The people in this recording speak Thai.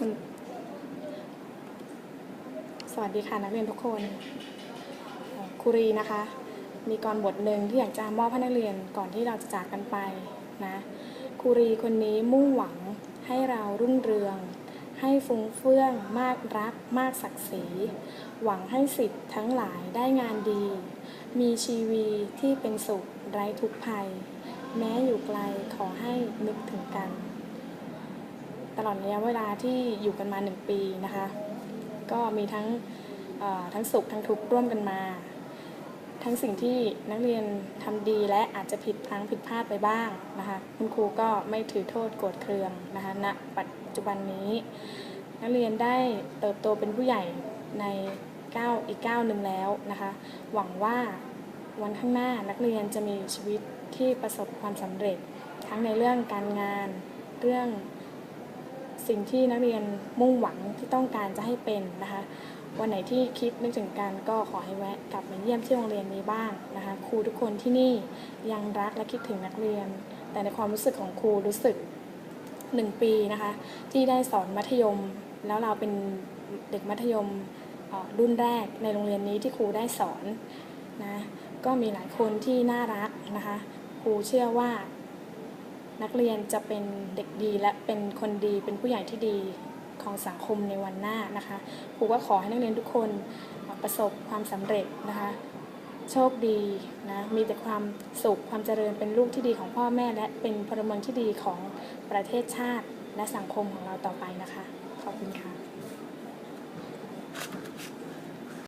มันสวัสดีค่ะนักเรียนทุกคนครูรีนะคะ มีกรบทหนึ่งที่อยากจะมอบให้นักเรียนก่อนที่เราจะจากกันไปนะครูรีคนนี้มุ่งหวังให้เรารุ่งเรือง ให้ฟุ้งเฟื่อง มากรัก มากศักดิ์ศรี หวังให้สิทธิ์ทั้งหลายได้งานดี มีชีวีที่เป็นสุขไร้ทุกข์ภัย แม้อยู่ไกลขอให้นึกถึงกัน ตลอดระยะเวลาที่อยู่กันมาหนึ่งปีนะคะ ก็มีทั้งทั้งสุขทั้งทุกข์ร่วมกันมา ทั้งสิ่งที่นักเรียนทำดีและอาจจะผิดพลั้งผิดพลาดไปบ้างนะคะคุณครูก็ไม่ถือโทษโกรธเคืองนะคะณปัจจุบันนี้ นักเรียนได้เติบโตเป็นผู้ใหญ่ในก้าวอีกก้าวหนึ่งแล้วนะคะหวังว่าวันข้างหน้านักเรียนจะมีชีวิตที่ประสบความสำเร็จ ทั้งในเรื่องการงานเรื่อง สิ่งที่นักเรียนมุ่งหวังที่ต้องการจะให้เป็นนะคะ วันไหนที่คิดนึกถึงกันก็ขอให้แวะกลับมาเยี่ยมที่โรงเรียนนี้บ้างนะคะ ครูทุกคนที่นี่ยังรักและคิดถึงนักเรียน แต่ในความรู้สึกของครูรู้สึกหนึ่งปีนะคะ ที่ได้สอนมัธยม แล้วเราเป็นเด็กมัธยมรุ่นแรกในโรงเรียนนี้ที่ครูได้สอนนะก็มีหลายคนที่น่ารักนะคะ ครูเชื่อว่า นักเรียนจะเป็นเด็กดีและเป็นคนดีเป็นผู้ใหญ่ที่ดีของสังคมในวันหน้านะคะครูก็ขอให้นักเรียนทุกคนประสบความสำเร็จนะคะโชคดีนะมีแต่ความสุขความเจริญเป็นลูกที่ดีของพ่อแม่ และเป็นพลเมืองที่ดีของประเทศชาติ และสังคมของเราต่อไปนะคะ ขอบคุณค่ะ